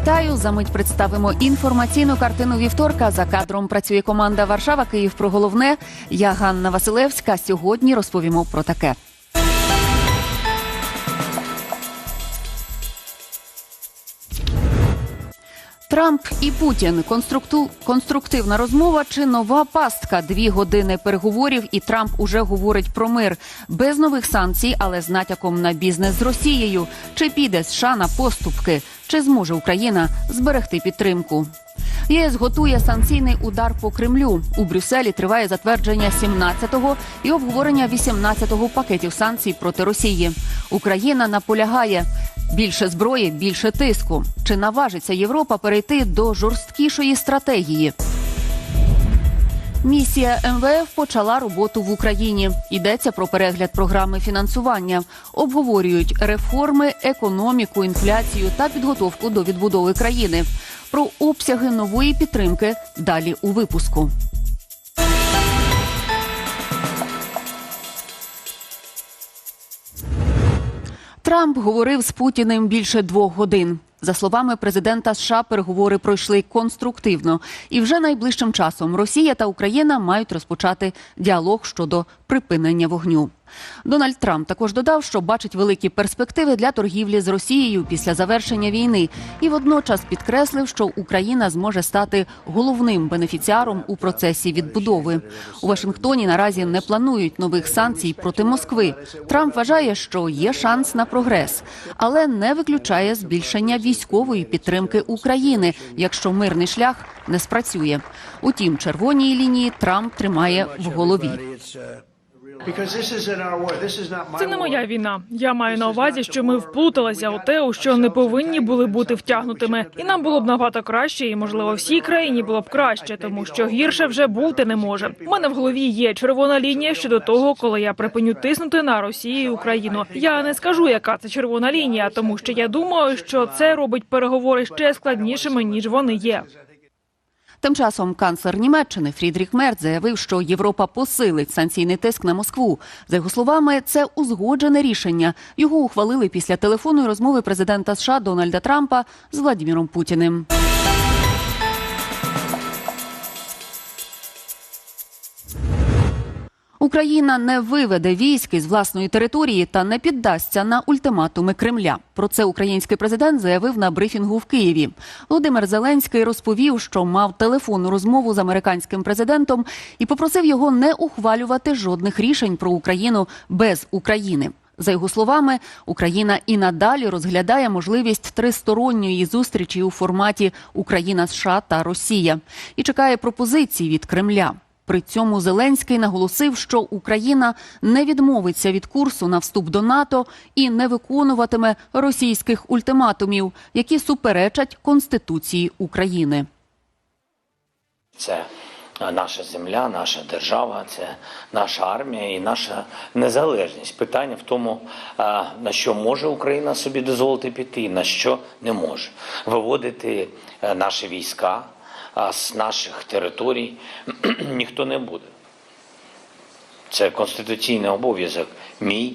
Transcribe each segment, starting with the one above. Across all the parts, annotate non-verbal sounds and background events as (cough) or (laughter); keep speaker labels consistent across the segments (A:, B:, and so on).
A: Вітаю! За мить представимо інформаційну картину вівторка. За кадром працює команда Варшава Київ про головне. Я Ганна Василевська. Сьогодні розповімо про таке. Трамп і Путін конструкту... конструктивна розмова чи нова пастка? Дві години переговорів, і Трамп уже говорить про мир без нових санкцій, але з натяком на бізнес з Росією. Чи піде США на поступки? Чи зможе Україна зберегти підтримку? ЄС готує санкційний удар по Кремлю. У Брюсселі триває затвердження 17-го і обговорення 18-го пакетів санкцій проти Росії. Україна наполягає. Більше зброї, більше тиску. Чи наважиться Європа перейти до жорсткішої стратегії? Місія МВФ почала роботу в Україні. Йдеться про перегляд програми фінансування. Обговорюють реформи, економіку, інфляцію та підготовку до відбудови країни. Про обсяги нової підтримки далі у випуску. Трамп говорив з Путіним більше двох годин. За словами президента США, переговори пройшли конструктивно, і вже найближчим часом Росія та Україна мають розпочати діалог щодо припинення вогню. Дональд Трамп також додав, що бачить великі перспективи для торгівлі з Росією після завершення війни, і водночас підкреслив, що Україна зможе стати головним бенефіціаром у процесі відбудови. У Вашингтоні наразі не планують нових санкцій проти Москви. Трамп вважає, що є шанс на прогрес, але не виключає збільшення військової підтримки України, якщо мирний шлях не спрацює. Утім, червоні лінії Трамп тримає в голові.
B: Це не моя війна. Я маю на увазі, що ми вплуталися у те, у що не повинні були бути втягнутими, і нам було б набагато краще, і можливо всій країні було б краще, тому що гірше вже бути не може. У мене в голові є червона лінія щодо того, коли я припиню тиснути на Росію і Україну. Я не скажу, яка це червона лінія, тому що я думаю, що це робить переговори ще складнішими ніж вони є.
A: Тим часом канцлер Німеччини Фрідріх Мерц заявив, що Європа посилить санкційний тиск на Москву. За його словами, це узгоджене рішення. Його ухвалили після телефонної розмови президента США Дональда Трампа з Владіміром Путіним. Україна не виведе військ із власної території та не піддасться на ультиматуми Кремля. Про це український президент заявив на брифінгу в Києві. Володимир Зеленський розповів, що мав телефонну розмову з американським президентом і попросив його не ухвалювати жодних рішень про Україну без України. За його словами, Україна і надалі розглядає можливість тристоронньої зустрічі у форматі Україна, США та Росія і чекає пропозицій від Кремля. При цьому Зеленський наголосив, що Україна не відмовиться від курсу на вступ до НАТО і не виконуватиме російських ультиматумів, які суперечать Конституції України.
C: Це наша земля, наша держава, це наша армія і наша незалежність. Питання в тому, на що може Україна собі дозволити піти, на що не може виводити е, наші війська а з наших територій (clears throat) ніхто не буде. Це конституційний обов'язок мій,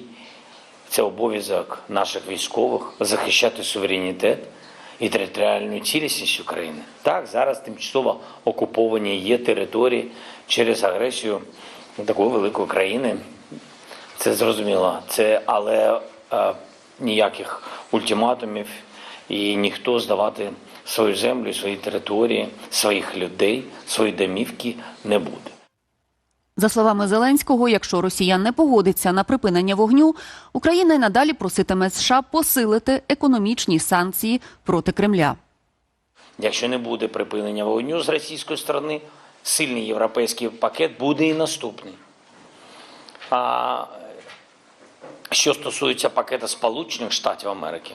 C: це обов'язок наших військових захищати суверенітет і територіальну цілісність України. Так, зараз тимчасово окуповані є території через агресію такої великої країни. Це зрозуміло. Це але е, ніяких ультиматумів і ніхто здавати свою землю, свої території, своїх людей, свої домівки не буде.
A: За словами Зеленського, якщо Росія не погодиться на припинення вогню, Україна й надалі проситиме США посилити економічні санкції проти Кремля.
C: Якщо не буде припинення вогню з російської сторони, сильний європейський пакет буде і наступний. А що стосується пакета Сполучених Штатів Америки,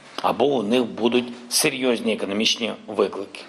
C: або у них будуть серйозні економічні виклики.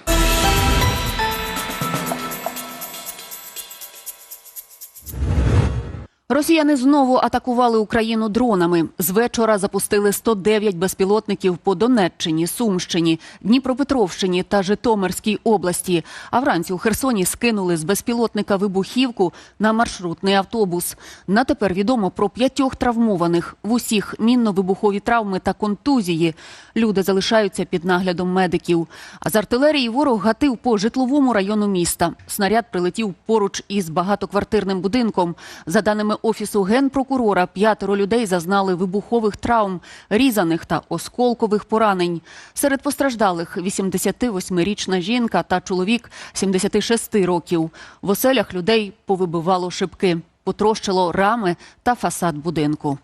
A: Росіяни знову атакували Україну дронами. З вечора запустили 109 безпілотників по Донеччині, Сумщині, Дніпропетровщині та Житомирській області. А вранці у Херсоні скинули з безпілотника вибухівку на маршрутний автобус. На тепер відомо про п'ятьох травмованих. В усіх мінно-вибухові травми та контузії. Люди залишаються під наглядом медиків. А з артилерії ворог гатив по житловому району міста. Снаряд прилетів поруч із багатоквартирним будинком. За даними офісу генпрокурора, п'ятеро людей зазнали вибухових травм, різаних та осколкових поранень. Серед постраждалих 88-річна жінка та чоловік 76 років. В оселях людей повибивало шибки, потрощило рами та фасад будинку.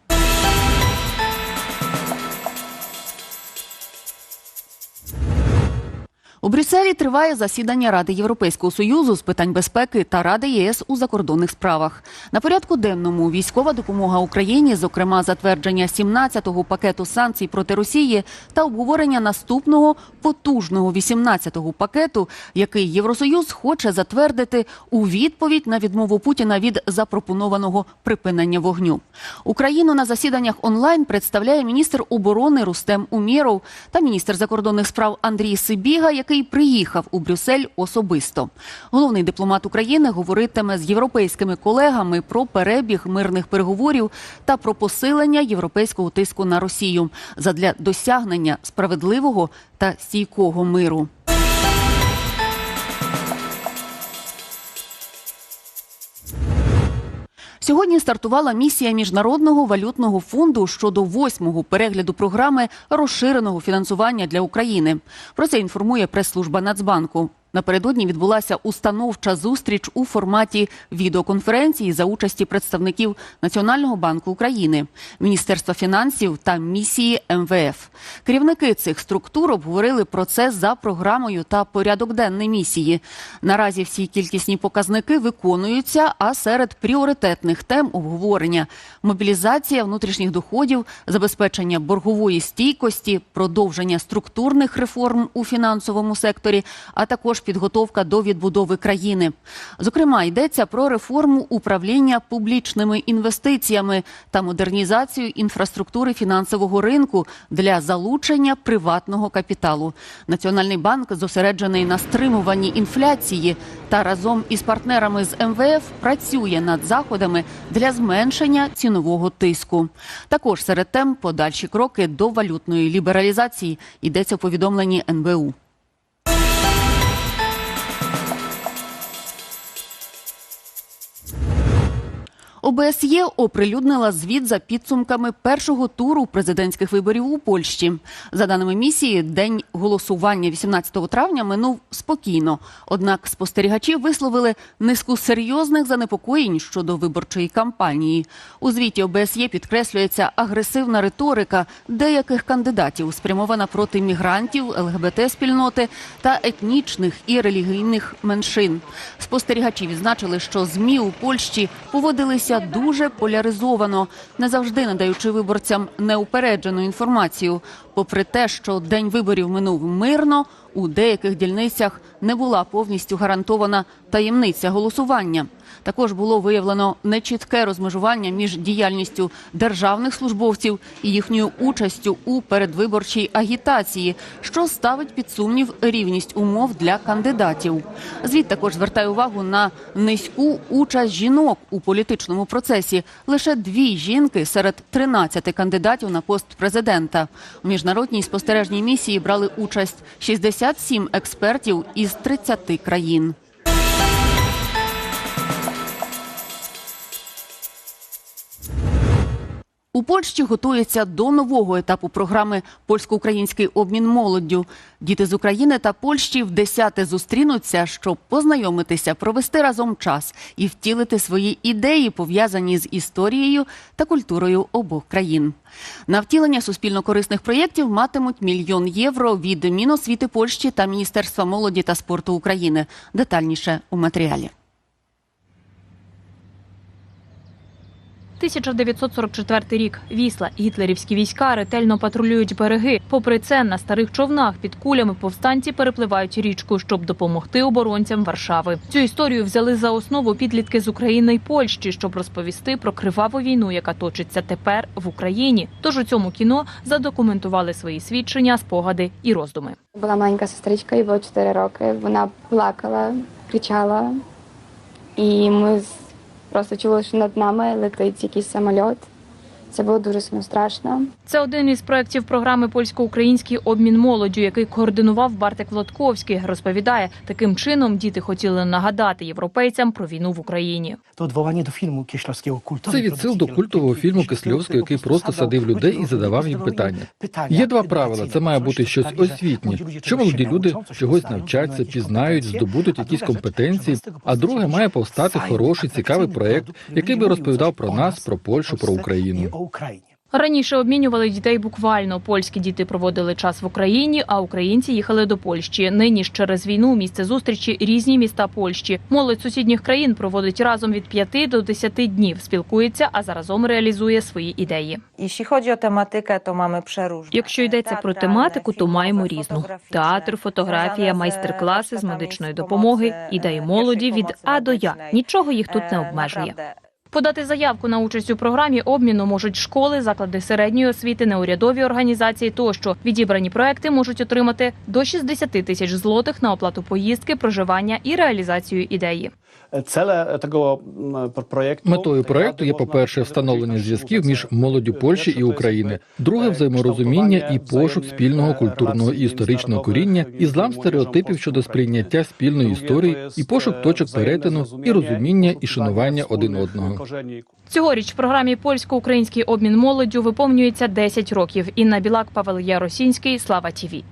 A: У Брюсселі триває засідання Ради Європейського союзу з питань безпеки та Ради ЄС у закордонних справах. На порядку денному військова допомога Україні, зокрема затвердження 17-го пакету санкцій проти Росії та обговорення наступного потужного 18-го пакету, який Євросоюз хоче затвердити у відповідь на відмову Путіна від запропонованого припинення вогню. Україну на засіданнях онлайн представляє міністр оборони Рустем Умєров та міністр закордонних справ Андрій Сибіга, який приїхав у Брюссель особисто. Головний дипломат України говоритиме з європейськими колегами про перебіг мирних переговорів та про посилення європейського тиску на Росію задля досягнення справедливого та стійкого миру. Сьогодні стартувала місія міжнародного валютного фонду щодо восьмого перегляду програми розширеного фінансування для України. Про це інформує прес-служба Нацбанку. Напередодні відбулася установча зустріч у форматі відеоконференції за участі представників Національного банку України, Міністерства фінансів та місії МВФ. Керівники цих структур обговорили процес за програмою та порядок денний місії. Наразі всі кількісні показники виконуються, а серед пріоритетних тем обговорення мобілізація внутрішніх доходів, забезпечення боргової стійкості, продовження структурних реформ у фінансовому секторі, а також підготовка до відбудови країни. Зокрема, йдеться про реформу управління публічними інвестиціями та модернізацію інфраструктури фінансового ринку для залучення приватного капіталу. Національний банк зосереджений на стримуванні інфляції та разом із партнерами з МВФ працює над заходами для зменшення цінового тиску. Також серед тем подальші кроки до валютної лібералізації йдеться в повідомленні НБУ. ОБСЄ оприлюднила звіт за підсумками першого туру президентських виборів у Польщі. За даними місії, день голосування 18 травня минув спокійно. Однак спостерігачі висловили низку серйозних занепокоєнь щодо виборчої кампанії. У звіті ОБСЄ підкреслюється агресивна риторика деяких кандидатів, спрямована проти мігрантів, ЛГБТ-спільноти та етнічних і релігійних меншин. Спостерігачі відзначили, що змі у Польщі поводилися дуже поляризовано, не завжди надаючи виборцям неупереджену інформацію. Попри те, що день виборів минув мирно, у деяких дільницях не була повністю гарантована таємниця голосування. Також було виявлено нечітке розмежування між діяльністю державних службовців і їхньою участю у передвиборчій агітації, що ставить під сумнів рівність умов для кандидатів. Звіт також звертає увагу на низьку участь жінок у політичному процесі. Лише дві жінки серед 13 кандидатів на пост президента. У міжнародній спостережній місії брали участь 67 експертів із 30 країн. У Польщі готується до нового етапу програми Польсько-український обмін молоддю. Діти з України та Польщі в десяте зустрінуться, щоб познайомитися, провести разом час і втілити свої ідеї, пов'язані з історією та культурою обох країн. На втілення суспільно-корисних проєктів матимуть мільйон євро від Міносвіти Польщі та Міністерства молоді та спорту України. Детальніше у матеріалі.
D: 1944 рік. Вісла гітлерівські війська ретельно патрулюють береги. Попри це, на старих човнах під кулями повстанці перепливають річку, щоб допомогти оборонцям Варшави. Цю історію взяли за основу підлітки з України й Польщі, щоб розповісти про криваву війну, яка точиться тепер в Україні. Тож у цьому кіно задокументували свої свідчення, спогади і роздуми.
E: Була маленька сестричка, їй було 4 роки. Вона плакала, кричала, і ми просто чули, що над нами летить якийсь самоліт. Це було дуже сильно страшно.
D: Це один із проєктів програми Польсько-український обмін молоддю, який координував Бартик Влодковський. Розповідає, таким чином діти хотіли нагадати європейцям про війну в Україні.
F: To odwołanie do filmu Kieślowskiego kultu.
G: Це відсил до культового фільму Кислівського, який просто садив людей і задавав їм питання. Є два правила: це має бути щось освітнє, що молоді люди чогось навчаться, пізнають, здобудуть якісь компетенції. А друге має повстати хороший, цікавий проект, який би розповідав про нас, про Польщу, про Україну.
F: O Ukrainie.
D: Раніше обмінювали дітей буквально. Польські діти проводили час в Україні, а українці їхали до Польщі. Нині ж через війну місце зустрічі різні міста Польщі. Молодь сусідніх країн проводить разом від 5 до 10 днів, спілкується, а заразом реалізує свої ідеї. Якщо йдеться про тематику, то маємо різну: театр, фотографія, майстер-класи з медичної допомоги, ідеї молоді від А до Я. Нічого їх тут не обмежує. Подати заявку на участь у програмі обміну можуть школи, заклади середньої освіти, неурядові організації тощо. Відібрані проекти можуть отримати до 60 тисяч злотих на оплату поїздки, проживання і реалізацію ідеї.
H: Tego mm, pro-
G: Метою проекту є, по-перше, встановлення зв'язків між молоддю Польщі і України, друге взаєморозуміння і пошук спільного культурного і історичного коріння, і злам стереотипів щодо сприйняття спільної історії, і пошук точок перетину, і розуміння і шанування один одного.
D: Цьогоріч в програмі польсько-український обмін молоддю виповнюється 10 років. Інна Білак, Павел Яросінський, Слава Тіві.